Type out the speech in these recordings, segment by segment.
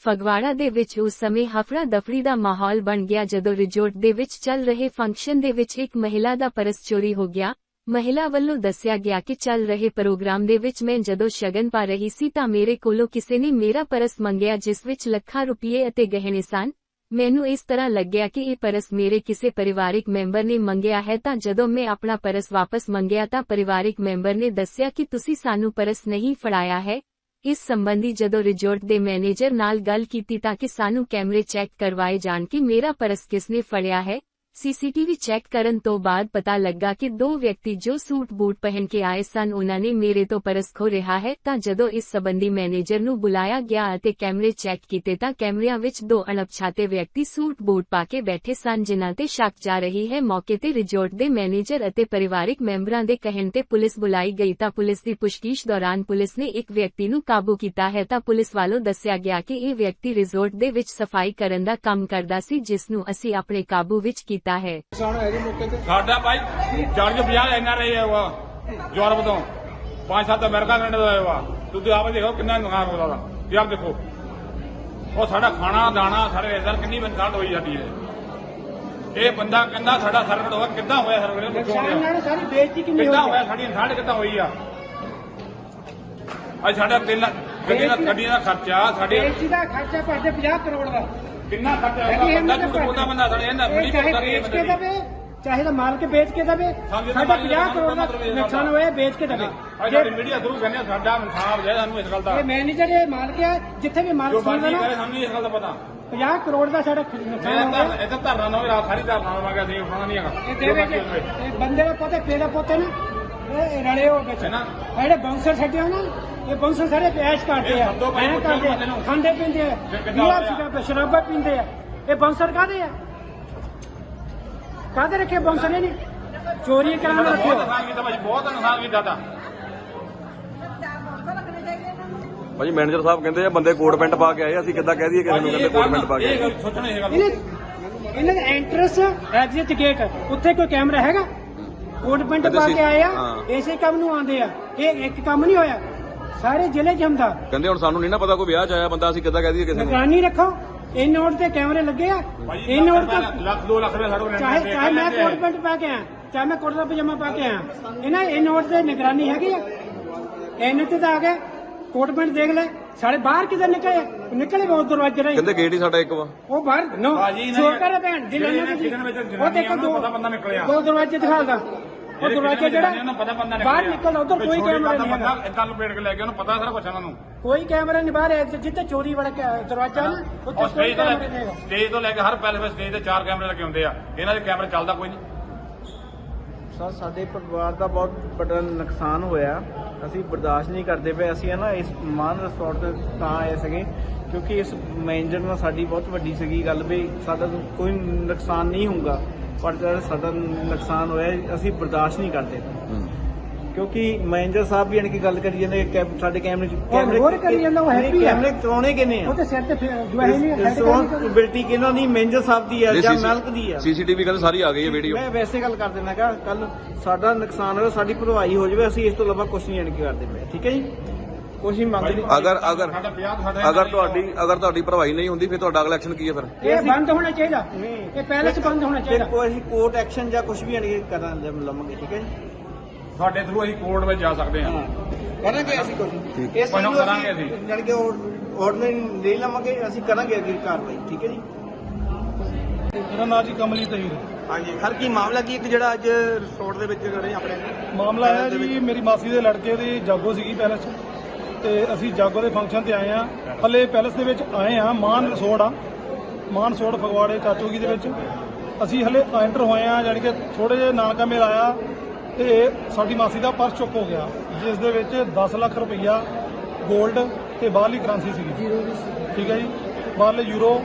ਫਗਵਾੜਾ ਦੇ ਵਿੱਚ ਉਸ ਸਮੇਂ ਹਫੜਾ ਦਫੜੀ ਦਾ ਮਾਹੌਲ ਬਣ ਗਿਆ ਜਦੋਂ ਰਿਜ਼ੋਰਟ ਦੇ ਵਿੱਚ ਚੱਲ ਰਹੇ ਫੰਕਸ਼ਨ ਦੇ ਵਿੱਚ ਇੱਕ ਮਹਿਲਾ ਦਾ ਪਰਸ ਚੋਰੀ ਹੋ ਗਿਆ। ਮਹਿਲਾ ਵੱਲੋਂ ਦੱਸਿਆ ਗਿਆ ਕਿ ਚੱਲ ਰਹੇ ਪ੍ਰੋਗਰਾਮ ਦੇ ਵਿੱਚ ਮੈਂ ਜਦੋਂ ਸ਼ਗਨ ਪਾ ਰਹੀ ਸੀ ਤਾਂ ਮੇਰੇ ਕੋਲੋਂ ਕਿਸੇ ਨੇ ਮੇਰਾ ਪਰਸ ਮੰਗਿਆ ਜਿਸ ਵਿੱਚ ਲੱਖਾਂ ਰੁਪਏ ਅਤੇ ਗਹਿਣੇ ਸਨ। ਮੈਨੂੰ ਇਸ ਤਰ੍ਹਾਂ ਲੱਗਿਆ ਕਿ ਇਹ ਪਰਸ ਮੇਰੇ ਕਿਸੇ ਪਰਿਵਾਰਿਕ ਮੈਂਬਰ ਨੇ ਮੰਗਿਆ ਹੈ ਤਾਂ ਜਦੋਂ ਮੈਂ ਆਪਣਾ ਪਰਸ ਵਾਪਸ ਮੰਗਿਆ ਤਾਂ ਪਰਿਵਾਰਿਕ ਮੈਂਬਰ ਨੇ ਦੱਸਿਆ ਕਿ ਤੁਸੀਂ ਸਾਨੂੰ ਪਰਸ ਨਹੀਂ ਫੜਾਇਆ ਹੈ। ਇਸ ਸੰਬੰਧੀ ਜਦੋਂ ਰਿਜ਼ੋਰਟ ਦੇ ਮੈਨੇਜਰ ਨਾਲ ਗੱਲ ਕੀਤੀ ਤਾਂ ਕਿ ਸਾਨੂੰ ਕੈਮਰੇ ਚੈੱਕ ਕਰਵਾਏ ਜਾਣ ਕਿ ਮੇਰਾ ਪਰਸ ਕਿਸਨੇ ਫੜਿਆ ਹੈ? ਸੀਸੀਟੀਵੀ ਚੈੱਕ ਕਰਨ ਤੋਂ ਬਾਅਦ ਪਤਾ ਲੱਗਾ ਕਿ ਦੋ ਵਿਅਕਤੀ ਜੋ ਸੂਟ ਬੂਟ ਪਹਿਨ ਕੇ ਆਏ ਸਨ, ਉਹਨਾਂ ਨੇ ਮੇਰੇ ਤੋਂ ਪਰਸ ਖੋ ਰਿਹਾ ਹੈ। ਤਾਂ ਜਦੋਂ ਇਸ ਸੰਬੰਧੀ ਮੈਨੇਜਰ ਨੂੰ ਬੁਲਾਇਆ ਗਿਆ ਅਤੇ ਕੈਮਰੇ ਚੈੱਕ ਕੀਤੇ ਤਾਂ ਕੈਮਰਿਆਂ ਵਿੱਚ ਦੋ ਅਣਪਛਾਤੇ ਵਿਅਕਤੀ ਸੂਟ ਬੂਟ ਪਾ ਕੇ ਬੈਠੇ ਸਨ, ਜਿਨ੍ਹਾਂ ਤੇ ਸ਼ੱਕ ਜਾ ਰਹੀ ਹੈ। ਮੌਕੇ ਤੇ ਰਿਜ਼ੋਰਟ ਦੇ ਮੈਨੇਜਰ ਅਤੇ ਪਰਿਵਾਰਿਕ ਮੈਂਬਰਾਂ ਦੇ ਕਹਿਣ ਤੇ ਪੁਲਿਸ ਬੁਲਾਈ ਗਈ ਤਾਂ ਪੁਲਿਸ ਦੀ ਪੁੱਛਗਿੱਛ ਦੌਰਾਨ ਪੁਲਿਸ ਨੇ ਇੱਕ ਵਿਅਕਤੀ ਨੂੰ ਕਾਬੂ ਕੀਤਾ ਹੈ। ਤਾਂ ਪੁਲਿਸ ਵੱਲੋਂ ਦੱਸਿਆ ਗਿਆ ਕਿ ਇਹ ਵਿਅਕਤੀ ਰਿਜ਼ੋਰਟ ਦੇ ਵਿੱਚ ਸਫ਼ਾਈ ਕਰਨ ਦਾ ਕੰਮ ਕਰਦਾ ਸੀ, ਜਿਸ ਨੂੰ ਅਸੀਂ ਆਪਣੇ ਕਾਬੂ ਵਿੱਚ ਕੀਤਾ ਹੈ। ਨੁਕਸਾਨ ਹੋਇਆ ਜੀ ਮੌਕੇ ਤੇ ਸਾਡਾ ਭਾਈ 40 50 ਐਨ ਆਰ ਆਈ ਹੈ ਉਹ ਯੂਰਪ ਤੋਂ। ਪੰਜ ਸੱਤ ਅਮਰੀਕਾ ਕੈਨੇਡਾ ਦਾ ਆਇਆ ਵਾ। ਤੁਸੀਂ ਆਪ ਦੇਖੋ ਕਿੰਨਾ ਨੁਕਸਾਨ ਹੋਦਾ ਵਾ ਯਾਰ ਦੇਖੋ। ਉਹ ਸਾਡਾ ਖਾਣਾ ਦਾਣਾ ਸਾਰੇ ਇਧਰ ਕਿੰਨੀ ਬੰਦਾਂ ਹੋਈ ਜਾਂਦੀ ਹੈ ਇਹ ਬੰਦਾ ਕਹਿੰਦਾ ਸਾਡਾ ਸਰਕਟ ਹੋਇਆ ਕਿੱਦਾਂ ਹੋਇਆ ਸਰਕਟ ਨੁਕਸਾਨ ਨਾਲ ਸਾਰੀ ਬੇਇੱਜ਼ਤੀ ਕਿੰਨੀ ਕਿੱਦਾਂ ਹੋਈ ਹੋਇਆ ਸਾਡੀ ਇਨਸਾਨ ਕਿੱਦਾਂ ਹੋਈ ਆ? ਅੱਜ ਸਾਡਾ ਤਿੰਨ ਗੱਡੀਆਂ ਦਾ ਗੱਡੀਆਂ ਦਾ ਖਰਚਾ ਸਾਡੇ ਬੇਇੱਜ਼ਤੀ ਦਾ ਖਰਚਾ ਭਰਦੇ 50 ਕਰੋੜ ਦਾ। ਕਿੰਨਾ ਖਰਚਾ ਇਹ ਹੋਇਆ ਬੰਦਾ ਝੂਠ ਬੋਲਦਾ ਬੰਦਾ ਸਾਡੇ ਇਹਨਾਂ ਬੜੀ ਚਾਹੇ ਬੋਲਦਾ ਵੇਚ ਕੇ ਬੰਦੇ ਚਾਹੇ ਤਾਂ ਮਾਲ ਕੇ ਵੇਚ ਕੇ ਦਵੇ ਤਾਂ ਸਾਡਾ ਮਾਲੀ 50 ਕਰੋੜ ਦਾ ਇਹ ਨੁਕਸਾਨ। ਹੋਇਆ ਵੇਚ ਕੇ ਦਵੇ। ਸਾਡੀ ਮੀਡੀਆ ਥਰੂ ਕਹਿੰਦੇ ਸਾਡਾ ਇਨਸਾਫ ਜੇ ਸਾਨੂੰ ਇਸ ਗੱਲ ਦਾ। ਇਹ ਮੈਨੇਜਰ ਇਹ ਮਾਲਕ ਹੈ ਜਿੱਥੇ ਵੀ ਬਾਜੀ ਸੁਣਦਾ ਨਾ ਸਾਨੂੰ ਇਸ ਗੱਲ ਦਾ ਪਤਾ। 50 ਕਰੋੜ ਦਾ ਸਾਡਾ ਨੁਕਸਾਨ ਹੋ ਤਾਂ ਗਿਆ ਇੱਥੇ ਧਰਨਾ ਨਾ ਹੋਇਆ ਸਾਰੀ ਧਰਨਾ ਲਵਾਂਗਾ ਅਸੀਂ ਉਠਾਉਣਾ ਨਹੀਂ ਹੈਗਾ। ਇਹ। ਇਹ ਬੰਦੇ ਦਾ ਪਤਾ ਪੇਦਾ ਪੋਤੇ ਨਾ ਇਹ ਰਲੇ ਹੋ ਹੈ ਨਾ? ਇਹ ਜਿਹੜੇ ਬਾਉਂਸਰ ਛੱਡੇ ਹੋ ਨਾ ਇਹ ਬਾਉਂਸਰ ਸਾਰੇ ਐਸ਼ ਕਰਦੇ ਆ। ਐਂ ਕਰਦੇ ਆ। ਖਾਂਦੇ ਪੀਂਦੇ ਆ। ਪੀਆ ਹੋਇਆ? ਸ਼ਰਾਬ ਪੀਂਦੇ ਆ। ਇਹ ਬਾਉਂਸਰ ਕਾਦੇ ਆ? ਕਾਦੇ ਰੱਖੇ ਬਾਉਂਸਰ ਨੇ ਨਹੀਂ ਚੋਰੀ ਕਰਾਂ ਬਹੁਤ ਰੱਖਿਓ ਨੁਕਸਾਨ ਕੀਤਾ ਭਾਜੀ ਬਹੁਤ ਨੁਕਸਾਨ ਕੀਤਾ ਤਾਂ। ਭਾਜੀ ਮੈਨੇਜਰ ਸਾਹਿਬ ਕਹਿੰਦੇ ਆ ਬੰਦੇ ਕੋਟ ਪੈਂਟ ਪਾ ਕੇ ਆਏ ਅਸੀਂ ਕਿੱਦਾਂ ਕਹਿ ਦਈਏ ਕਿਸੇ ਨੂੰ ਭਾਜੀ ਕਹਿੰਦੇ ਕੋਟ ਪੈਂਟ ਪਾ ਕੇ ਇਹ ਆਏ हाँ। ਗੱਲ ਸੋਚਣਾ ਇਹ ਗੱਲ ਇਹਨੇ ਇਹਨਾਂ ਦਾ ਐਂਟਰਸ ਐਗਜ਼ਿਟ ਗੇਟ ਉੱਥੇ ਕੋਈ ਕੈਮਰਾ ਹੈਗਾ? ਕੋਟ ਪੈਂਟ ਪਾ ਕੇ ਆਏ ਆ ਹਾਂ। ਇਸੇ ਕੰਮ ਨੂੰ ਆਉਂਦੇ ਆ। ਇਹ ਇੱਕ ਕੰਮ ਨਹੀਂ ਹੋਇਆ। ਸਾਰੇ ਜ਼ਿਲ੍ਹੇ 'ਚ ਹੁੰਦਾ। ਕਹਿੰਦੇ ਹੁਣ ਸਾਨੂੰ ਨਹੀਂ ਨਾ ਪਤਾ ਕੋਈ ਵਿਆਹ ਚ ਆਇਆ ਬੰਦਾ ਅਸੀਂ ਕਿੱਦਾਂ ਕਹਿ ਦਈਏ ਕਿਸੇ ਨੂੰ। ਨਿਗਰਾਨੀ ਰੱਖੋ ਇਹ ਨੋਟ ਤੇ ਕੈਮਰੇ ਲੱਗੇ ਆ। ਇਹ ਨੋਟ ਤੇ ਲੱਖ 2 ਲੱਖ ਰੁਪਏ ਸਾਡੇ ਕੋਲ ਚਾਹੇ ਦੇ ਚਾਹੇ ਮੈਂ। ਕੋਟ ਪੈਂਟ ਪਾ ਕੇ ਆਇਆ ਚਾਹੇ ਮੈਂ ਕੁੜਤਾ ਪਜਾਮਾ ਪਾ ਕੇ ਆਇਆ। ਇਹਨਾਂ ਇਹ ਨੋਟ ਤੇ ਨਿਗਰਾਨੀ ਹੈਗੀ ਆ। ਇਹਨੇ ਤੇ ਤਾਂ ਆ ਗਏ। ਕੋਟ ਪੈਂਟ ਦੇਖ ਲੈ ਸਾਰੇ ਬਾਹਰ ਕਿਧਰ ਨਿਕਲੇ ਨਿਕਲੇ ਬਹੁਤ ਦਰਵਾਜ਼ੇ ਰਾਹੀਂ। ਕਹਿੰਦੇ ਗੇਟ ਹੀ ਸਾਡਾ ਇੱਕ ਵਾ। ਉਹ ਬਾਹਰ ਨੋ ਭਾਜੀ ਨਹੀਂ- ਸ਼ੋਕਰ ਹੈ ਭੈਣ ਦੀ ਵਿੱਚ ਉਹ ਦੇਖੋ ਦੋ ਪਤਾ ਬੰਦਾ ਨਿਕਲਿਆ। ਦੋ ਦਰਵਾਜ਼ੇ ਦਿਖਾਲਦਾ ਉਹ ਦਰਵਾਜ਼ੇ ਜਿਹੜਾ ਬਾਹਰ ਨਿਕਲਿਆ। ਨਿਕਲ ਉਧਰ ਕੋਈ ਕੈਮਰਾ ਨਹੀਂ ਬੰਦਾ ਹੈਗਾ। ਏਦਾਂ ਲਪੇਟ ਕੇ ਲੈ ਗਿਆ ਉਹਨੂੰ ਪਤਾ ਸਾਰਾ ਕੁਝ ਉਹਨਾਂ ਨੂੰ। ਕੋਈ ਕੈਮਰਾ ਨਹੀਂ ਬਾਹਰ ਹੈ ਜਿੱਥੇ ਚੋਰੀ ਵਾਲਾ ਕੈ- ਦਰਵਾਜ਼ਾ ਨਾ ਉੱਥੇ ਔਰ ਕੋਈ ਸਟੇਜ ਤੋਂ ਲੈ ਕੈਮਰਾ ਨਹੀਂ ਕੇ ਹੈਗਾ। ਸਟੇਜ ਤੋਂ ਲੈ ਕੇ ਹਰ ਪੈਲਸ ਸਟੇਜ ਤੇ ਚਾਰ ਕੈਮਰੇ ਲੱਗੇ ਹੁੰਦੇ ਆ। ਇਹਨਾਂ ਦੇ ਕੈਮਰਾ ਚੱਲਦਾ ਕੋਈ ਨਹੀਂ। ਸਰ ਸਾਡੇ ਪਰਿਵਾਰ ਦਾ ਬਹੁਤ ਵੱਡਾ ਨੁਕਸਾਨ ਹੋਇਆ। ਅਸੀਂ ਬਰਦਾਸ਼ਤ ਨਹੀਂ ਕਰਦੇ ਪਏ। ਅਸੀਂ ਹੈ ਨਾ ਇਸ ਮਾਨ ਰਿਸੋਰਟ ਤੇ ਤਾਂ ਆਏ ਸੀਗੇ ਕਿਉਂਕਿ ਇਸ ਮੈਨੇਜਰ ਨਾਲ ਸਾਡੀ ਬਹੁਤ ਵੱਡੀ ਸੀਗੀ ਗੱਲ ਵੀ ਸਾਡਾ ਕੋਈ ਨੁਕਸਾਨ ਨਹੀਂ ਹੋਊਗਾ। ਪਰ ਜਿਹੜਾ ਸਾਡਾ ਨੁਕਸਾਨ ਹੋਇਆ ਅਸੀਂ ਬਰਦਾਸ਼ਤ ਨਹੀਂ ਕਰਦੇ। ਕਿਉਂਕਿ ਮੈਨੇਜਰ ਸਾਹਿਬ ਵੀ ਯਾਨੀ ਕਿ ਗੱਲ ਕਰੀ ਜਾਂਦੇ ਕੈ- ਸਾਡੇ ਕੈਮਰੇ ਚ ਹੋਰ ਕਰੀ ਜਾਂਦਾ, ਉਹ happy ਆ। ਕੈਮਰੇ ਚਲਾਉਣੇ ਕਿੰਨੇ ਆ? ਉਹ ਤੇ ਸਿਰ ਤੇ ਫਿਰ ਜਵਾਹੀ ਨਹੀਂ ਹੈਡ ਕਰਨੀ ਰਿਸਪੌਂਸਿਬਿਲਟੀ ਕਿਹਨਾਂ ਦੀ? ਮੈਨੇਜਰ ਸਾਹਿਬ ਦੀ ਹੈ ਜਾਂ ਮਾਲਕ ਦੀ ਹੈ ਸੀਸੀਟੀਵੀ ਕਹਿੰਦੇ ਸਾਰੀ ਆ ਗਈ ਹੈ ਵੀਡੀਓ ਮੈਂ ਵੈਸੇ ਗੱਲ ਕਰ ਦਿੰਦਾ ਹੈਗਾ ਕੱਲ ਸਾਡਾ ਨੁਕਸਾਨ ਹੋਇਆ ਸਾਡੀ ਭਰਵਾਈ ਹੋ ਜਾਵੇ ਅਸੀਂ ਇਸ ਤੋਂ ਇਲਾਵਾ ਕੁਝ ਨਹੀਂ ਅਣਕੀ ਕਰਦੇ ਪਏ। ਠੀਕ ਹੈ ਜੀ? ਕੁਝ ਨਹੀਂ ਮੰਗਦੇ ਅਗਰ ਅਗਰ ਸਾਡਾ 50 ਤੋਂ ਸਾਡਾ ਅਗਰ ਤੁਹਾਡੀ ਅਗਰ ਤੁਹਾਡੀ ਭਰਵਾਈ ਨਹੀਂ ਹੁੰਦੀ ਫਿਰ ਤੁਹਾਡਾ ਅਗਲਾ ਐਕਸ਼ਨ ਕੀ ਹੈ ਫਿਰ? ਇਹ ਬੰਦ ਹੋਣਾ ਚਾਹੀਦਾ। ਇਹ ਪੈਲਸ ਬੰਦ ਹੋਣਾ ਚਾਹੀਦਾ। ਦੇਖੋ ਅਸੀਂ ਕੋਰਟ ਐਕਸ਼ਨ ਜਾਂ ਕੁਝ ਵੀ ਅਣਕੀ ਕਰਾਂ ਲਵਾਂਗੇ ਠੀਕ ਹੈ ਸਾਡੇ ਥਰੂ ਅਸੀਂ ਕੋਰਟ ਵਿੱਚ ਜਾ ਸਕਦੇ ਹਾਂ। ਕਰਾਂਗੇ ਅਸੀਂ ਕੁਝ। ਇਸ ਕੋਈ ਨਾ ਕਰਾਂਗੇ ਅਸੀਂ। ਜਾਣੀ ਕਿ ਆਰਡਰ ਲੈ ਲਵਾਂਗੇ ਅਸੀਂ ਕਰਾਂਗੇ ਅਗਲੀ ਕਾਰਵਾਈ ਠੀਕ ਹੈ ਜੀ? ਮੇਰਾ ਨਾਂ ਜੀ ਕਮਲੀਤ ਅਹੀਰ ਹਾਂਜੀ ਹਰ ਕੀ ਮਾਮਲਾ ਕੀ ਇੱਕ ਜਿਹੜਾ ਅੱਜ ਰਿਸੋਰਟ ਦੇ ਵਿੱਚ ਰਹੇ ਆਪਣੇ ਮਾਮਲਾ ਹੈ ਜੀ ਮੇਰੀ ਮਾਸੀ ਦੇ ਲੜਕੇ ਦੀ ਜਾਗੋ ਸੀਗੀ ਪੈਲਸ 'ਚ। ਤੇ ਅਸੀਂ ਜਾਗੋ ਦੇ ਫੰਕਸ਼ਨ ਤੇ ਆਏ ਆ ਹਲੇ ਪੈਲਸ ਦੇ ਵਿੱਚ ਆਏ ਆ ਮਾਨ ਰਿਸੋਰਟ ਆ। ਮਾਨ ਰਿਸੋਰਟ ਫਗਵਾੜੇ ਚਾਚੋਗੀ ਦੇ ਵਿੱਚ। ਅਸੀਂ ਹਲੇ ਐਂਟਰ ਹੋਏ ਆ ਜਾਣੀ ਕਿ ਥੋੜੇ ਜਿਹਾ ਨਾਨਕਾ ਮੇਲ ਆਇਆ ਤੇ ਸਾਡੀ ਮਾਸੀ ਦਾ ਪਰਸ ਚੁੱਕ ਹੋ ਗਿਆ ਜਿਸ ਦੇ ਵਿੱਚ 10 ਲੱਖ ਰੁਪਈਆ 골ਡ ਤੇ ਬਾਹਰਲੀ ਕਰੰਸੀ ਸੀਗੀ। ਠੀਕ ਹੈ ਜੀ? ਬਾਹਰਲੇ ਯੂਰੋ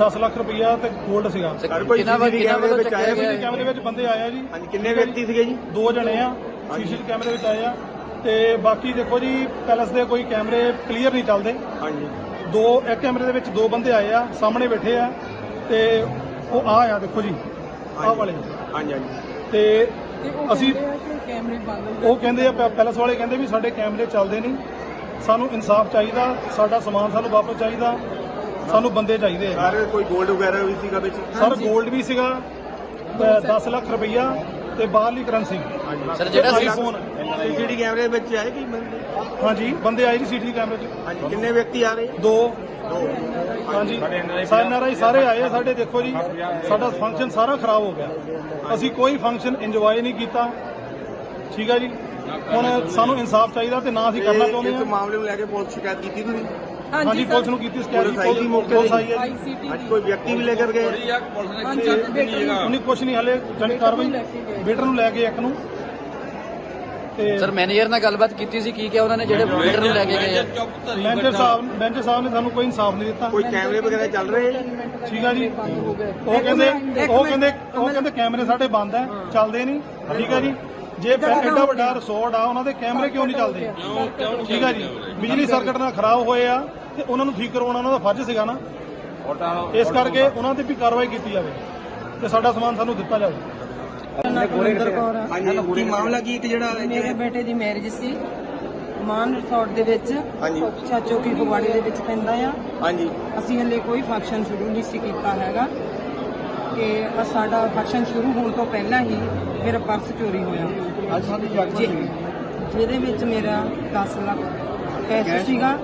10 ਲੱਖ ਰੁਪਈਆ ਤੇ 골ਡ ਸੀਗਾ ਸੀਸੀਟੀਵੀ ਕੈਮਰੇ ਦੇ ਵਿੱਚ ਆਇਆ ਸੀਸੀਟੀਵੀ ਕੈਮਰੇ ਵਿੱਚ ਬੰਦੇ ਆਏ ਆ ਜੀ। ਹਾਂਜੀ ਕਿੰਨੇ ਵਿਅਕਤੀ ਸੀਗੇ ਜੀ? ਦੋ ਜਣੇ ਆ। ਸੀਸੀਟੀਵੀ ਕੈਮਰੇ ਵਿੱਚ ਆਏ ਆ। ਤੇ ਬਾਕੀ ਦੇਖੋ ਜੀ ਪੈਲਸ ਦੇ ਕੋਈ ਕੈਮਰੇ ਕਲੀਅਰ ਨਹੀਂ ਚੱਲਦੇ। ਹਾਂਜੀ। ਦੋ ਇੱਕ ਕੈਮਰੇ ਦੇ ਵਿੱਚ ਦੋ ਬੰਦੇ ਆਏ ਆ ਸਾਹਮਣੇ ਬੈਠੇ ਆ ਤੇ ਉਹ ਆ ਆ ਦੇਖੋ ਜੀ ਆਹ ਵਾਲੇ ਹਾਂਜੀ ਹਾਂਜੀ। ਤੇ ਅਸੀਂ ਉਹ ਕਹਿੰਦੇ ਆ ਪੈ- ਪੈਲਸ ਵਾਲੇ ਕਹਿੰਦੇ ਵੀ ਸਾਡੇ ਕੈਮਰੇ ਚੱਲਦੇ ਨਹੀਂ। ਸਾਨੂੰ ਇਨਸਾਫ ਚਾਹੀਦਾ ਸਾਡਾ ਸਮਾਨ ਸਾਨੂੰ ਵਾਪਸ ਚਾਹੀਦਾ ਸਾਨੂੰ ਬੰਦੇ ਚਾਹੀਦੇ ਆ। ਸਾਰੇ ਕੋਈ 골ਡ ਵਗੈਰਾ ਵੀ ਸੀਗਾ ਵਿੱਚ? ਸਰ 골ਡ ਵੀ ਸੀਗਾ 10 ਲੱਖ ਰੁਪਈਆ ਤੇ ਬਾਹਰਲੀ ਕਰੰਸੀ ਸਰ ਜਿਹੜਾ ਸੀ ਆਈਫੋਨ ਸੀਸੀਟੀ ਕੈਮਰੇ ਵਿੱਚ ਆਏ ਕਿ ਹਾਂਜੀ ਬੰਦੇ ਆਏ ਜੀ ਸੀਟੀ ਕੈਮਰੇ 'ਚ। ਹਾਂਜੀ ਕਿੰਨੇ ਵਿਅਕਤੀ ਆ ਰਹੇ? ਦੋ। ਹਾਂਜੀ ਸਾਡੇ ਰਾਈ ਸਾਰੇ ਆਏ ਆ ਸਾਡੇ ਦੇਖੋ ਜੀ ਸਾਡਾ ਫੰਕਸ਼ਨ ਸਾਰਾ ਖਰਾਬ ਹੋ ਗਿਆ। ਅਸੀਂ ਕੋਈ ਫੰਕਸ਼ਨ ਇੰਜੋਏ ਨਹੀਂ ਕੀਤਾ। ਠੀਕ ਆ ਜੀ? ਹੁਣ ਸਾਨੂੰ ਇਨਸਾਫ ਚਾਹੀਦਾ ਤੇ ਨਾ ਅਸੀਂ ਕਰਨਾ ਚਾਹੁੰਦੇ ਇਸ ਹਾਂ। ਮਾਮਲੇ ਨੂੰ ਲੈ ਕੇ ਪੁਲਿਸ ਸ਼ਿਕਾਇਤ ਕੀਤੀ ਤੁਸੀਂ? ਹਾਂਜੀ ਪੁਲਿਸ ਨੂੰ ਕੀਤੀ ਸ਼ਿਕਾਇਤ ਪੁਲਿਸ ਸੀ ਮੌਕੇ ਤੇ? ਆਈ ਹੈ ਜੀ। ਅੱਜ ਕੋਈ ਵਿਅਕਤੀ ਵੀ ਲੈ ਕੇ ਗਏ? ਉਹਨੇ ਕੁਛ ਨਹੀਂ ਹਲੇ ਜਾਨੀ ਕਾਰਵਾਈ। ਬੇਟਰ ਨੂੰ ਲੈ ਕੇ ਇੱਕ ਨੂੰ। ਤੇ ਸਰ ਮੈਨੇਜਰ ਨਾਲ ਗੱਲਬਾਤ ਕੀਤੀ ਸੀ ਕੀ ਕਿਹਾ ਉਹਨਾਂ ਨੇ ਜਿਹੜੇ ਵੇਟਰ ਨੂੰ ਲੈ ਕੇ ਗਏ ਆ? ਮੈਨੇਜਰ ਸਾਹਿਬ ਮੈਨੇਜਰ ਸਾਹਿਬ ਨੇ ਸਾਨੂੰ ਕੋਈ ਇਨਸਾਫ ਨਹੀਂ ਦਿੱਤਾ। ਕੋਈ ਕੈਮਰੇ ਵਗੈਰਾ ਚੱਲ ਰਹੇ? ਠੀਕ ਆ ਜੀ। ਉਹ ਕਹਿੰਦੇ ਉਹ ਕਹਿੰਦੇ ਉਹ ਕਹਿੰਦੇ ਕੈਮਰੇ ਸਾਡੇ ਬੰਦ ਹੈ। ਚੱਲਦੇ ਨਹੀਂ। ਠੀਕ ਆ ਜੀ। ਜੇ ਪੈ- ਐਡਾ ਵੱਡਾ ਰਿਸੋਰਟ ਆ ਉਹਨਾਂ ਦੇ ਕੈਮਰੇ ਕਿਉਂ ਨਹੀਂ ਚੱਲਦੇ? ਠੀਕ ਆ ਜੀ। ਬਿਜਲੀ ਸਰਕਟ ਨਾਲ ਖਰਾਬ ਹੋਏ ਆ ਤੇ ਉਹਨਾਂ ਨੂੰ ਠੀਕ ਕਰਵਾਉਣਾ ਉਹਨਾਂ ਦਾ ਫਰਜ਼ ਸੀਗਾ ਨਾ। ਇਸ ਕਰਕੇ ਉਹਨਾਂ ਤੇ ਵੀ ਕਾਰਵਾਈ ਕੀਤੀ ਜਾਵੇ ਤੇ ਸਾਡਾ ਸਮਾਨ ਸਾਨੂੰ ਦਿੱਤਾ ਜਾਵੇ। ਗੁਰਿੰਦਰ ਕੌਰ ਆ। ਹਾਂਜੀ ਕੀ ਮਾਮਲਾ ਕੀ ਇੱਕ ਜਿਹੜਾ ਮੇਰੇ ਬੇਟੇ ਦੀ ਮੈਰਿਜ ਸੀ। ਮਾਨ ਰਿਸੋਰਟ ਦੇ ਵਿੱਚ ਹਾਂਜੀ। ਚਾਚੋ ਕੀ ਫਗਵਾੜੇ ਦੇ ਵਿੱਚ ਪੈਂਦਾ ਆ। ਹਾਂਜੀ। ਅਸੀਂ ਹਲੇ ਕੋਈ ਫੰਕਸ਼ਨ ਸ਼ੁਰੂ ਨਹੀਂ ਸੀ ਕੀਤਾ ਹੈਗਾ ਕਿ ਆਹ ਸਾਡਾ ਫੰਕਸ਼ਨ ਸ਼ੁਰੂ ਹੋਣ ਤੋਂ ਪਹਿਲਾਂ ਹੀ ਮੇਰਾ ਪਰਸ ਚੋਰੀ ਹੋਇਆ। ਅੱਜ ਸਾਡੀ ਜਾਗੋ ਜੀ- ਜਿਹਦੇ ਵਿੱਚ ਮੇਰਾ 10 ਲੱਖ ਕੈਸ਼ ਸੀਗਾ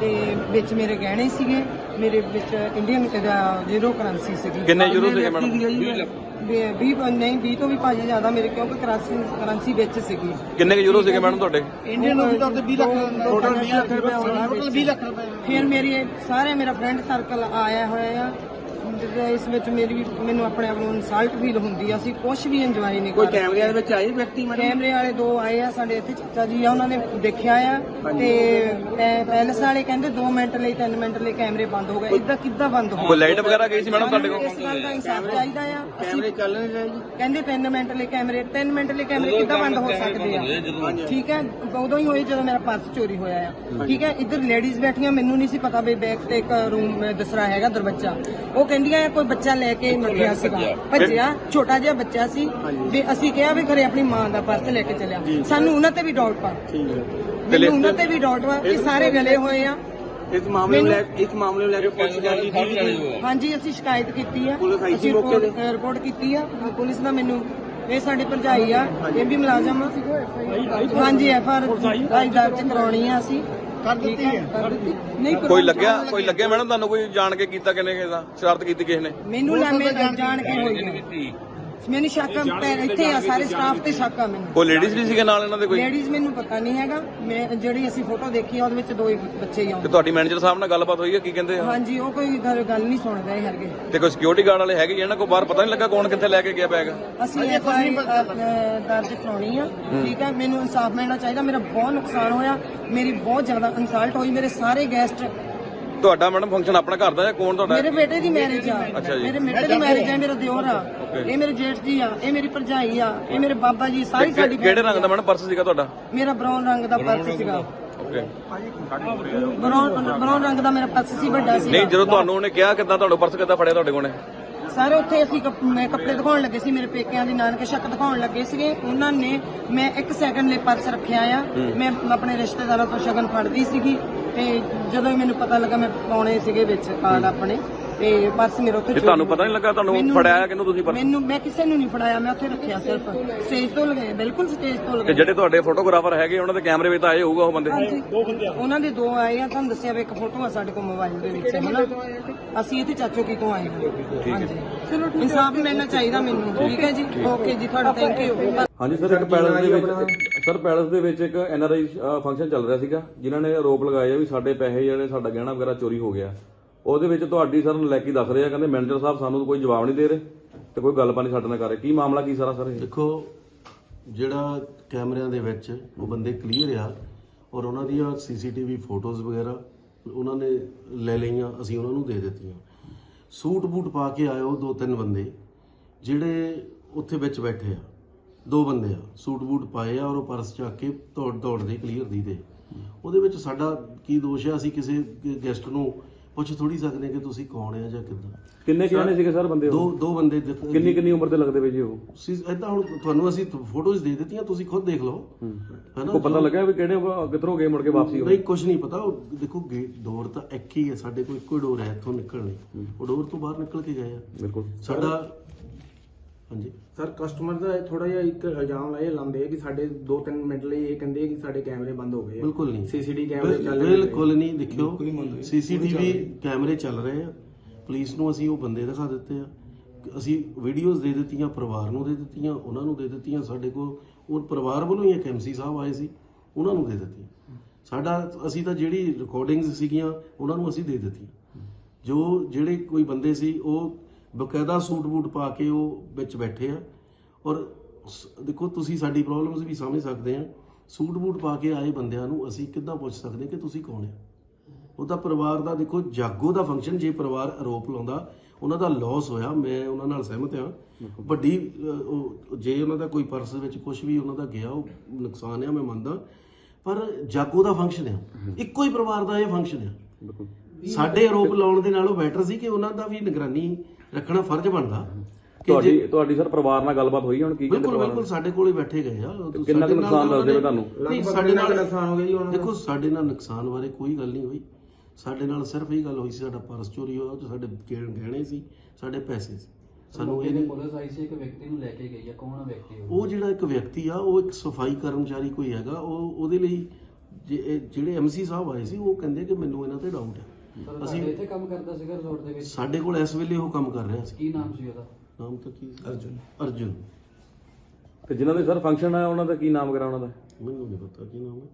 ਤੇ ਵਿੱਚ ਮੇਰੇ ਗਹਿਣੇ ਸੀਗੇ ਮੇਰੇ ਵਿੱਚ ਇੰਡੀਅਨ ਦਾ ਜ਼ੀਰੋ ਕਰੰਸੀ ਸੀਗੀ। ਕਿੰਨੇ ਯੂਰੋ ਸੀਗੇ ਮੈਡਮ 20 ਨਹੀਂ 20 ਤੋਂ ਵੀ ਭਾਜੀ ਜ਼ਿਆਦਾ ਮੇਰੇ ਕਿਉਂਕਿ ਕਰੰਸੀ ਕਰੰਸੀ ਵਿੱਚ ਸੀਗੀ। ਕਿੰਨੇ ਕੁ ਯੂਰੋ ਸੀਗੇ ਮੈਡਮ ਤੁਹਾਡੇ? ਇੰਡੀਅਨ ਰੁਪਏ ਦਾ 20 ਲੱਖ ਟੋਟਲ 20 ਲੱਖ ਰੁਪਏ ਟੋਟਲ 20 ਲੱਖ ਰੁਪਏ। ਫਿਰ ਮੇਰੀ ਸਾਰੇ ਮੇਰਾ ਫਰੈਂਡ ਸਰਕਲ ਆਇਆ ਹੋਇਆ ਆ। ਜਿਹਦੇ ਇਸ ਵਿੱਚ ਮੇਰੀ ਮੈਨੂੰ ਆਪਣੇ ਆਪ ਨੂੰ ਇਨਸਲਟ ਫੀਲ ਹੁੰਦੀ ਆ ਅਸੀਂ ਕੁਝ ਵੀ ਇੰਜੋਏ ਨਹੀਂ ਕੋਈ ਕਰਦੇ। ਕੈਮਰਿਆਂ ਦੇ ਵਿੱਚ ਆਏ ਵਿਅਕਤੀ ਮੈਡਮ ਕੈਮਰੇ ਵਾਲੇ ਦੋ ਆਏ ਆ ਸਾਡੇ ਇੱਥੇ ਚਾਚਾ ਜੀ ਆ ਉਹਨਾਂ ਨੇ ਦੇਖਿਆ ਆ ਤੇ ਪੈ- ਪੈਲਸ ਵਾਲੇ ਕਹਿੰਦੇ 2 ਮਿੰਟ ਲਈ 3 ਮਿੰਟ ਲਈ ਕੈਮਰੇ ਬੰਦ ਹੋ ਗਏ। ਇਦਾਂ ਕਿੱਦਾਂ ਬੰਦ ਹੋ ਕੋਈ ਲਾਈਟ ਵਗੈਰਾ ਗਈ ਸੀ ਮੈਡਮ ਤੁਹਾਡੇ ਕੋਲ? ਇਸ ਗੱਲ ਦਾ ਇਨਸਾਫ ਚਾਹੀਦਾ ਆ। ਅਸੀਂ ਕੈਮਰੇ ਚੱਲ ਨਹੀਂ ਰਹੇ ਜੀ। ਕਹਿੰਦੇ 3 ਮਿੰਟ ਲਈ ਕੈਮਰੇ 3 ਮਿੰਟ ਲਈ ਕੈਮਰੇ ਕਿੱਦਾਂ ਬੰਦ ਹੋ ਸਕਦੇ ਆ? ਠੀਕ ਹੈ? ਉਦੋਂ ਹੀ ਹੋਈ ਜਦੋਂ ਮੇਰਾ ਪਰਸ ਚੋਰੀ ਹੋਇਆ ਆ। ਠੀਕ ਹੈ? ਇੱਧਰ ਲੇਡੀਜ਼ ਬੈਠੀਆਂ ਮੈਨੂੰ ਨਹੀਂ ਸੀ ਪਤਾ ਵੀ ਬੈਕ ਤੇ ਇੱਕ ਰੂਮ ਦਸਰਾ ਹੈਗਾ ਦਰਵਾਜ਼ਾ। ਉਹ ਕਹਿੰਦੀਆਂ ਕੋਈ ਬੱਚਾ ਲੈ ਕੇ ਨੱਠਿਆ ਸੀਗਾ। ਭੱਜਿਆ ਛੋਟਾ ਜਿਹਾ ਬੱਚਾ ਸੀ ਵੀ ਅਸੀਂ ਕਿਹਾ ਵੀ ਘਰੇ ਆਪਣੀ ਮਾਂ ਦਾ ਪਰਸ ਲੈ ਕੇ ਚੱਲਿਆ। ਸਾਨੂੰ ਉਹਨਾਂ ਤੇ ਵੀ ਡਾਊਟ ਪਾ ਠੀਕ ਹੈ। ਮੈਨੂੰ ਉਹਨਾਂ ਤੇ ਵੀ ਡਾਊਟ ਵਾ ਕਿ ਸਾਰੇ ਗਲੇ ਹੋਏ ਆ। ਇਸ ਮਾਮਲੇ ਨੂੰ ਲੈ ਇਸ ਮਾਮਲੇ ਨੂੰ ਲੈ ਕੇ ਪੁਲਿਸ ਸ਼ਿਕਾਇਤ ਕੀਤੀ? ਹਾਂਜੀ ਅਸੀਂ ਸ਼ਿਕਾਇਤ ਕੀਤੀ ਆ। ਪੁਲਿਸ ਆਈ ਸੀ ਅਸੀਂ ਮੌਕੇ ਤੇ? ਰਿਪੋਰਟ ਰਿਪੋਰਟ ਕੀਤੀ ਆ। ਪੁਲਿਸ ਦਾ ਮੈਨੂੰ ਇਹ ਸਾਡੀ ਭਰਜਾਈ ਆ। ਇਹ ਵੀ ਮੁਲਾਜ਼ਮ ਆ। ਹਾਂਜੀ ਐਫ ਆਰ ਆਈ ਦਰਜ ਕਰਾਉਣੀ ਆ ਅਸੀਂ। ਕਰ ਦਿੱਤੀ ਹੈ। ਕਰ ਦਿੱਤੀ। ਨਹੀਂ ਕੋਈ ਲੱਗਿਆ ਕੋਈ ਲੱਗਿਆ ਮੈਡਮ ਤੁਹਾਨੂੰ ਕੋਈ ਜਾਣ ਕੇ ਕੀਤਾ ਕਿਨੇ ਕਿਸੇ ਦਾ ਸ਼ਰਾਰਤ ਕੀਤੀ ਕਿਸੇ ਨੇ ਮੈਨੂੰ ਲਾਮੇ ਜਾਣ ਕੇ ਹੋਈ ਆ। ਮੈਨੂੰ ਸ਼ੱਕ ਆ, ਪੈ- ਇੱਥੇ ਆ ਸਾਰੇ ਸਟਾਫ ਤੇ ਸ਼ੱਕ ਆ ਮੈਨੂੰ। ਕੋਈ ਲੇਡੀਜ਼ ਵੀ ਸੀਗੇ ਨਾਲ ਇਹਨਾਂ ਦੇ ਕੋਈ? ਲੇਡੀਜ਼ ਮੈਨੂੰ ਪਤਾ ਨਹੀਂ ਹੈਗਾ। ਮੈਂ ਜਿਹੜੀ ਅਸੀਂ ਫੋਟੋ ਦੇਖੀ ਆ ਉਹਦੇ ਵਿੱਚ ਦੋ ਹੀ ਬੱਚੇ ਹੀ ਤੇ ਆਉਂਦੇ ਤੁਹਾਡੀ ਮੈਨੇਜਰ ਸਾਹਿਬ ਨਾਲ ਗੱਲਬਾਤ ਹੋਈ ਹੈ ਕੀ ਕਹਿੰਦੇ ਆ? ਹਾਂਜੀ ਉਹ ਕੋਈ ਗੱਲ ਗੱਲ ਨਹੀਂ ਸੁਣ ਰਹੇ ਹੈਗੇ। ਤੇ ਕੋਈ ਸਿਕਿਉਰਿਟੀ ਗਾਰਡ ਵਾਲੇ ਹੈਗੇ ਇਹਨਾਂ ਕੋਲ ਬਾਹਰ ਪਤਾ ਨਹੀਂ ਲੱਗਾ ਕੌਣ ਕਿੱਥੇ ਲੈ ਕੇ ਗਿਆ ਬੈਗ ਅਸੀਂ ਇਹ ਸਾਰੀ ਦਰਜ ਕਰਾਉਣੀ ਆ ਠੀਕ ਹੈ ਮੈਨੂੰ ਇਨਸਾਫ ਮਿਲਣਾ ਚਾਹੀਦਾ। ਮੇਰਾ ਬਹੁਤ ਨੁਕਸਾਨ ਹੋਇਆ। ਮੇਰੀ ਬਹੁਤ ਜ਼ਿਆਦਾ ਇਨਸਲਟ ਹੋਈ। ਮੇਰੇ ਸਾਰੇ ਗੈਸਟ ਤੁਹਾਡਾ ਮੈਡਮ ਫੰਕਸ਼ਨ ਆਪਣਾ ਘਰ ਦਾ ਜਾਂ ਕੌਣ ਤੁਹਾਡਾ? ਮੇਰੇ ਬੇਟੇ ਦੀ ਮੈਰਿਜ ਆ। ਅੱਛਾ ਜੀ। ਮੇਰੇ ਬੇਟੇ ਦੀ ਮੈਰਿਜ ਆ ਮੇਰਾ ਦਿਓਰ ਆ। ਇਹ ਮੇਰੇ ਜੇਠ ਜੀ ਆ ਇਹ ਮੇਰੀ ਭਰਜਾਈ ਆ ਇਹ ਮੇਰੇ ਬਾਬਾ ਜੀ ਸਾਰੀ ਸਾਡੀ ਕਿਹੜੇ ਰੰਗ ਦਾ ਮੈਡਮ? ਪਰਸ ਸੀਗਾ ਤੁਹਾਡਾ? ਮੇਰਾ ਬਰਾਊਨ ਰੰਗ ਦਾ ਪਰਸ ਸੀਗਾ। ਓਕੇ ਬਰਾਊਨ ਬਰਾਊਨ ਰੰਗ ਦਾ ਮੇਰਾ ਪਰਸ ਸੀ ਵੱਡਾ ਸੀ ਨਹੀਂ ਜਦੋਂ ਤੁਹਾਨੂੰ ਉਹਨੇ ਕਿਹਾ ਕਿੱਦਾਂ ਤੁਹਾਡਾ ਪਰਸ ਕਿੱਦਾਂ ਫੜਿਆ ਤੁਹਾਡੇ ਕੋਲ? ਨੇ ਸਾਰੇ ਉੱਥੇ ਅਸੀਂ ਕੱਪ- ਮੈਂ ਕੱਪੜੇ ਦਿਖਾਉਣ ਲੱਗੇ ਸੀ ਮੇਰੇ ਪੇਕਿਆਂ ਦੀ ਨਾਨਕੇ ਸ਼ੱਕ ਦਿਖਾਉਣ ਲੱਗੇ ਸੀਗੇ। ਉਹਨਾਂ ਨੇ ਮੈਂ ਇੱਕ ਸੈਕਿੰਡ ਲਈ ਪਰਸ ਰੱਖਿਆ ਆ। ਮੈਂ ਆਪਣੇ ਰਿਸ਼ਤੇਦਾਰਾਂ ਤੋਂ ਸ਼ਗਨ ਫੜਦੀ ਸੀਗੀ। ਤੇ ਜਦੋਂ ਮੈਨੂੰ ਪਤਾ ਲੱਗਾ ਮੈਂ ਪਾਉਣੇ ਸੀਗੇ ਵਿੱਚ ਕਾਰਡ ਆਪਣੇ ਤੇ ਪਰਸ ਮੇਰੇ ਉੱਥੇ ਤੇ ਤੁਹਾਨੂੰ ਪਤਾ ਨਹੀਂ ਲੱਗਾ ਤੁਹਾਨੂੰ ਮੈਨੂੰ- ਫੜਾਇਆ ਕਿਹਨੂੰ ਤੁਸੀਂ ਪਰਸ? ਮੈਨੂੰ ਮੈਂ ਕਿਸੇ ਨੂੰ ਨਹੀਂ ਫੜਾਇਆ ਮੈਂ ਉੱਥੇ ਰੱਖਿਆ ਸਿਰਫ। ਸਟੇਜ ਤੋਂ ਲਗਾਏ ਬਿਲਕੁਲ ਸਟੇਜ ਤੋਂ ਤੇ ਲਗਾਏ। ਜਿਹੜੇ ਤੁਹਾਡੇ ਫੋਟੋਗ੍ਰਾਫਰ ਹੈਗੇ ਉਹਨਾਂ ਦੇ ਕੈਮਰੇ ਵਿੱਚ ਤਾਂ ਆਏ ਹੋਊਗਾ ਉਹ ਬੰਦੇ? ਦੋ ਬੰਦੇ ਉਹਨਾਂ ਦੇ ਦੋ ਆਏ ਆ ਤੁਹਾਨੂੰ ਦੱਸਿਆ ਵੀ ਇੱਕ ਫੋਟੋ ਆ ਸਾਡੇ ਕੋਲ ਮੋਬਾਈਲ ਦੇ ਵਿੱਚ ਹਨਾ? ਅਸੀਂ ਇੱਥੇ ਚਾਚੋ ਕੀ ਤੋਂ ਆਏ ਹਾਂ। ਹਾਂਜੀ। ਚਲੋ ਇਨਸਾਫ ਮਿਲਣਾ ਚਾਹੀਦਾ ਮੈਨੂੰ ਠੀਕ ਹੈ ਜੀ? ਓਕੇ ਜੀ ਤੁਹਾਡਾ ਥੈਂਕ ਯੂ ਹਾਂਜੀ ਸਰ ਇੱਕ ਪੈਲਸ ਦੇ ਵਿੱਚ ਸਰ ਪੈਲਸ ਦੇ ਵਿੱਚ ਇੱਕ ਐਨਆਰਆਈ ਫੰਕਸ਼ਨ ਚੱਲ ਰਿਹਾ ਸੀਗਾ ਜਿਨ੍ਹਾਂ ਨੇ ਆਰੋਪ ਲਗਾਏ ਆ ਵੀ ਸਾਡੇ ਪੈਸੇ ਜਿਹੜੇ ਸਾਡਾ ਗਹਿਣਾ ਵਗੈਰਾ ਚੋਰੀ ਹੋ ਗਿਆ। ਉਹਦੇ ਵਿੱਚ ਤੁਹਾਡੀ ਸਰ ਲੈ ਕੇ ਦੱਸ ਰਹੇ ਆ ਕਹਿੰਦੇ ਮੈਨੇਜਰ ਸਾਹਿਬ ਸਾਨੂੰ ਕੋਈ ਜਵਾਬ ਨਹੀਂ ਦੇ ਰਹੇ ਤੇ ਕੋਈ ਗੱਲਬਾਤ ਨਹੀਂ, ਸਾਡੇ ਨਾਲ ਕਰ ਰਹੇ। ਕੀ ਮਾਮਲਾ, ਕੀ ਸਾਰਾ ਸਰ ਇਹ? ਦੇਖੋ, ਜਿਹੜਾ ਕੈਮਰਿਆਂ ਦੇ ਵਿੱਚ ਉਹ ਬੰਦੇ ਕਲੀਅਰ ਆ ਔਰ ਉਹਨਾਂ ਦੀਆਂ ਸੀਸੀਟੀਵੀ ਫੋਟੋਜ਼ ਵਗੈਰਾ ਉਹਨਾਂ ਨੇ ਲੈ ਲਈਆਂ, ਅਸੀਂ ਉਹਨਾਂ ਨੂੰ ਦੇ ਦਿੱਤੀਆਂ। ਸੂਟ ਬੂਟ ਪਾ ਕੇ ਆਏ ਉਹ ਦੋ ਤਿੰਨ ਬੰਦੇ, ਜਿਹੜੇ ਉੱਥੇ ਵਿੱਚ ਬੈਠੇ ਆ। ਦੋ ਬੰਦੇ ਆ, ਸੂਟ ਬੂਟ ਪਾਏ ਆ ਔਰ ਉਹ ਪਰਸ ਚੱਕ ਕੇ ਦੌੜ ਦੌੜਦੇ ਕਲੀਅਰ ਦੀ ਦੇ ਉਹਦੇ ਵਿੱਚ ਸਾਡਾ ਕੀ ਦੋਸ਼ ਆ, ਅਸੀਂ ਕਿਸੇ ਗੈਸਟ ਨੂੰ ਪੁੱਛ ਥੋੜੀ ਸਕਦੇ ਕਿ ਤੁਸੀਂ ਕੌਣ ਆ ਜਾਂ ਕਿੱਦਾਂ? ਕਿੰਨੇ ਕਿੰਨੇ ਸੀਗੇ ਸਰ ਬੰਦੇ ਉਹ? ਦੋ ਦੋ ਬੰਦੇ ਦਿਖ- ਕਿੰਨੀ ਕਿੰਨੀ ਉਮਰ ਦੇ ਲੱਗਦੇ ਵੇ ਜੀ ਉਹ? ਸੀ ਇਦਾਂ ਹੁਣ ਤੁਹਾਨੂੰ ਅਸੀਂ ਫੋਟੋਜ਼ ਦੇ ਦਿੱਤੀਆਂ ਤੁਸੀਂ ਖੁਦ ਦੇਖ ਲਓ। ਹੈਨਾ? ਕੋਈ ਪਤਾ ਲੱਗਿਆ ਵੀ ਕਿਹੜੇ ਉਹ ਕਿੱਧਰੋਂ ਗਏ ਮੁੜ ਕੇ ਵਾਪਸੀ ਨਹੀਂ ਕੁਝ ਨਹੀਂ ਪਤਾ। ਉਹ ਦੇਖੋ ਗੇਟ ਡੋਰ ਤਾਂ ਇੱਕ ਹੀ ਹੈ ਸਾਡੇ ਕੋਲ ਇੱਕੋ ਹੀ ਡੋਰ ਹੈ ਇੱਥੋਂ ਨਿਕਲਣੀ। ਉਹ ਡੋਰ ਤੋਂ ਬਾਹਰ ਨਿਕਲ ਕੇ ਗਏ ਆ। ਬਿਲਕੁਲ। ਸਾਡਾ ਹਾਂਜੀ। ਸਰ ਕਸਟਮਰ ਦਾ ਥੋੜਾ ਜਿਹਾ ਇੱਕ ਇਲਜ਼ਾਮ ਇਹ ਲਾਉਂਦੇ ਆ ਕਿ ਸਾਡੇ 2-3 ਮਿੰਟ ਲਈ ਇਹ ਕਹਿੰਦੇ ਆ ਕਿ ਸਾਡੇ ਕੈਮਰੇ ਬੰਦ ਹੋ ਗਏ ਆ। ਬਿਲਕੁਲ ਨਹੀਂ। ਸੀਸੀਟੀ ਕੈਮਰੇ ਚੱਲ ਰਹੇ। ਬਿਲਕੁਲ ਨਹੀਂ ਦੇਖਿਓ। ਸੀਸੀਟੀਵੀ ਕੈਮਰੇ ਚੱਲ ਰਹੇ ਆ। ਪੁਲਿਸ ਨੂੰ ਅਸੀਂ ਉਹ ਬੰਦੇ ਦਿਖਾ ਦਿੱਤੇ ਆ। ਅਸੀਂ ਵੀਡੀਓਜ਼ ਦੇ ਦਿੱਤੀਆਂ ਪਰਿਵਾਰ ਨੂੰ ਦੇ ਦਿੱਤੀਆਂ ਉਹਨਾਂ ਨੂੰ ਦੇ ਦਿੱਤੀਆਂ ਸਾਡੇ ਕੋਲ ਉਹ ਪਰਿਵਾਰ ਵੱਲੋਂ ਹੀ ਇੱਕ ਐਮਸੀ ਸਾਹਿਬ ਆਏ ਸੀ ਉਹਨਾਂ ਨੂੰ ਦੇ ਦਿੱਤੀਆਂ। ਸਾਡਾ ਅਸੀਂ ਤਾਂ ਜਿਹੜੀ ਰਿਕਾਰਡਿੰਗਸ ਸੀਗੀਆਂ ਉਹਨਾਂ ਨੂੰ ਅਸੀਂ ਦੇ ਦਿੱਤੀਆਂ। ਜੋ ਜਿਹੜੇ ਕੋਈ ਬੰਦੇ ਸੀ ਉਹ ਬਕਾਇਦਾ ਸੂਟ ਬੂਟ ਪਾ ਕੇ ਉਹ ਵਿੱਚ ਬੈਠੇ ਆ। ਔਰ ਸ- ਦੇਖੋ ਤੁਸੀਂ ਸਾਡੀ ਪ੍ਰੋਬਲਮਸ ਵੀ ਸਮਝ ਸਕਦੇ ਆ। ਸੂਟ ਬੂਟ ਪਾ ਕੇ ਆਏ ਬੰਦਿਆਂ ਨੂੰ ਅਸੀਂ ਕਿੱਦਾਂ ਪੁੱਛ ਸਕਦੇ ਕਿ ਤੁਸੀਂ ਕੌਣ ਆ? ਉਹਦਾ ਪਰਿਵਾਰ ਦਾ ਦੇਖੋ ਜਾਗੋ ਦਾ ਫੰਕਸ਼ਨ ਜੇ ਪਰਿਵਾਰ ਆਰੋਪ ਲਾਉਂਦਾ ਉਹਨਾਂ ਦਾ ਲਾਸ ਹੋਇਆ ਮੈਂ ਉਹਨਾਂ ਨਾਲ ਸਹਿਮਤ ਹਾਂ ਵੱਡੀ ਉਹ ਜੇ ਉਹਨਾਂ ਦਾ ਕੋਈ ਪਰਸ ਵਿੱਚ ਕੁਝ ਵੀ ਉਹਨਾਂ ਦਾ ਗਿਆ ਉਹ ਨੁਕਸਾਨ ਆ ਮੈਂ ਮੰਨਦਾ। ਪਰ ਜਾਗੋ ਦਾ ਫੰਕਸ਼ਨ ਆ। ਇੱਕੋ ਹੀ ਪਰਿਵਾਰ ਦਾ ਇਹ ਫੰਕਸ਼ਨ ਆ। ਸਾਡੇ ਆਰੋਪ ਲਾਉਣ ਦੇ ਨਾਲੋਂ ਬੈਟਰ ਸੀ ਕਿ ਉਹਨਾਂ ਦਾ ਵੀ ਨਿਗਰਾਨੀ ਰੱਖਣਾ ਫਰਜ਼ ਬਣਦਾ ਤੁਹਾਡੀ ਤੁਹਾਡੀ ਸਰ ਪਰਿਵਾਰ ਨਾਲ ਗੱਲਬਾਤ ਹੋਈ ਹੁਣ ਕੀ ਕਹਿੰਦੇ ਬਿਲਕੁਲ ਬਿਲਕੁਲ ਸਾਡੇ ਕੋਲ ਹੀ ਬੈਠੇ ਗਏ ਆ। ਕਿੰਨਾ ਕੁ ਨੁਕਸਾਨ ਦੱਸਦੇ ਨੇ- ਤੁਹਾਨੂੰ? ਨਹੀਂ ਸਾਡੇ ਨਾਲ ਨੁਕਸਾਨ ਹੋ ਗਿਆ ਜੀ ਉਹਨਾਂ ਦਾ? ਦੇਖੋ ਸਾਡੇ ਨਾਲ ਨੁਕਸਾਨ ਬਾਰੇ ਕੋਈ ਗੱਲ ਨਹੀਂ ਹੋਈ। ਸਾਡੇ ਨਾਲ ਸਿਰਫ ਇਹ ਗੱਲ ਹੋਈ ਸੀ ਸਾਡਾ ਪਰਸ ਚੋਰੀ ਹੋਇਆ ਤੇ ਸਾਡੇ ਗਹਿ- ਗਹਿਣੇ ਸੀ ਸਾਡੇ ਪੈਸੇ ਸੀ। ਸਾਨੂੰ ਇਹ ਨਹੀਂ ਪੁਲਿਸ ਆਈ ਸੀ ਇੱਕ ਵਿਅਕਤੀ ਨੂੰ ਲੈ ਕੇ ਗਈ ਹੈ ਕੌਣ ਆ ਵਿਅਕਤੀ ਉਹ? ਜਿਹੜਾ ਇੱਕ ਵਿਅਕਤੀ ਆ ਉਹ ਇੱਕ ਸਫ਼ਾਈ ਕਰਮਚਾਰੀ ਕੋਈ ਹੈਗਾ ਉਹ ਉਹਦੇ ਲਈ ਜਿਹੜੇ ਐਮਸੀ ਸਾਹਿਬ ਆਏ ਸੀ ਉਹ ਕਹਿੰਦੇ ਕਿ ਮੈਨੂੰ ਇਹਨਾਂ ਤੇ ਡਾਊਟ ਹੈ। ਅਸੀਂ ਇੱਥੇ ਕੰਮ ਕਰਦਾ ਸੀਗਾ ਰਿਜ਼ੋਰਟ ਦੇ ਵਿੱਚ। ਸਾਡੇ ਕੋਲ ਇਸ ਵੇਲੇ ਉਹ ਕੰਮ ਕਰ ਰਿਹਾ ਸੀ। ਕੀ ਨਾਮ ਸੀ ਉਹਦਾ? ਨਾਮ ਤਾਂ ਕੀ? ਸੀ ਅਰਜੁਨ। ਅਰਜੁਨ। ਤੇ ਜਿਨ੍ਹਾਂ ਦੇ ਸਰ ਫੰਕਸ਼ਨ ਹੈ ਉਹਨਾਂ ਦਾ ਕੀ ਨਾਮ ਵਗੈਰਾ ਉਹਨਾਂ ਦਾ? ਮੈਨੂੰ ਨਹੀਂ ਪਤਾ ਕੀ ਨਾਮ ਹੈ।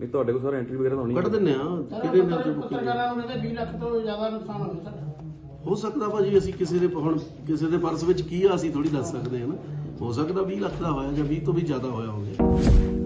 ਨਹੀਂ ਤੁਹਾਡੇ ਕੋਲ ਸਰ ਐਂਟਰੀ ਵਗੈਰਾ ਤਾਂ ਹੋਣੀ ਕੱਢ। ਦਿੰਨੇ ਆ ਕਿਹੜੇ ਨਾਲ ਤੇ ਹੈ? ਉਹਨਾਂ ਦੇ 20 ਲੱਖ ਤੋਂ ਜ਼ਿਆਦਾ ਨੁਕਸਾਨ ਹੋ ਗਿਆ ਹੋ ਸਕਦਾ ਭਾਜੀ ਅਸੀਂ ਕਿਸੇ ਦੇ ਹੁਣ ਕਿਸੇ ਦੇ ਪਰਸ ਵਿੱਚ ਕੀ ਆ ਅਸੀਂ ਥੋੜੀ ਦੱਸ ਸਕਦੇ ਹਾਂ ਨਾ। ਹੋ ਸਕਦਾ 20 ਲੱਖ ਦਾ ਹੋਇਆ ਜਾਂ 20 ਤੋਂ ਵੀ ਜ਼ਿਆਦਾ ਹੋਇਆ ਹੋਵੇ।